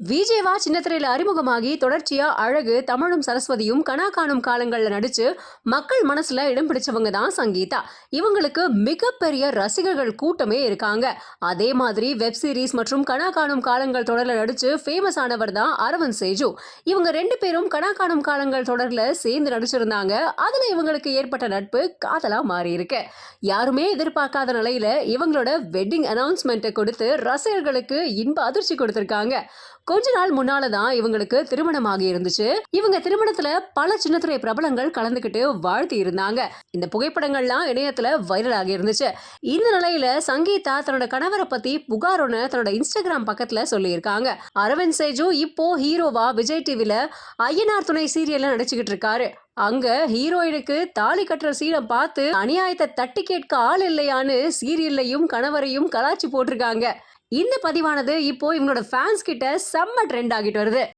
விஜேவா சின்னத்திரையில் அறிமுகமாகி தொடர்ச்சியா அழகு தமிழும் சரஸ்வதியும் கனா காணும் காலங்கள்ல நடிச்சு மக்கள் மனசுல இடம் பிடிச்சவங்க தான் சங்கீதா. இவங்களுக்கு மிகப்பெரிய ரசிகர்கள் கூட்டமே இருக்காங்க. அதே மாதிரி வெப் சீரிஸ் மற்றும் கனா காணும் காலங்கள் தொடர்ல நடிச்சு ஃபேமஸ் ஆனவர் தான் அரவிந்த் சேஜு. இவங்க ரெண்டு பேரும் கனா காணும் காலங்கள் தொடர்ல சேர்ந்து நடிச்சிருந்தாங்க. அதுல இவங்களுக்கு ஏற்பட்ட நட்பு காதலா மாறி இருக்கு யாருமே எதிர்பார்க்காத நிலையில இவங்களோட வெட்டிங் அனௌன்ஸ்மெண்ட்டை கொடுத்து ரசிகர்களுக்கு இன்ப அதிர்ச்சி கொடுத்திருக்காங்க. கொஞ்ச நாள் முன்னால தான் இவங்களுக்கு திருமணமாகி இருந்துச்சு. இவங்க திருமணத்துல பல சின்னத்துறை பிரபலங்கள் கலந்துக்கிட்டு வாழ்த்தி இருந்தாங்க. இந்த புகைப்படங்கள்லாம் இணையத்துல வைரல் ஆகி இருந்துச்சு. இந்த நிலையில சங்கீதா தன்னோட கணவரை பத்தி புகார் ஒன்று தன்னோட இன்ஸ்டாகிராம் பக்கத்துல சொல்லியிருக்காங்க. அரவிந்த் சேஜு இப்போ ஹீரோவா விஜய் டிவில ஐயனார் துணை சீரியல்ல நடிச்சுக்கிட்டு இருக்காரு. அங்க ஹீரோயினுக்கு தாலி கட்டுற சீனை பார்த்து அநியாயத்தை தட்டி கேட்க ஆள் இல்லையான்னு சீரியல்லையும் கணவரையும் கலாச்சி போட்டிருக்காங்க. இந்த பதிவானது இப்போ இவங்களோட ஃபேன்ஸ் கிட்ட செம்ம ட்ரெண்ட் ஆகிட்டு வருது.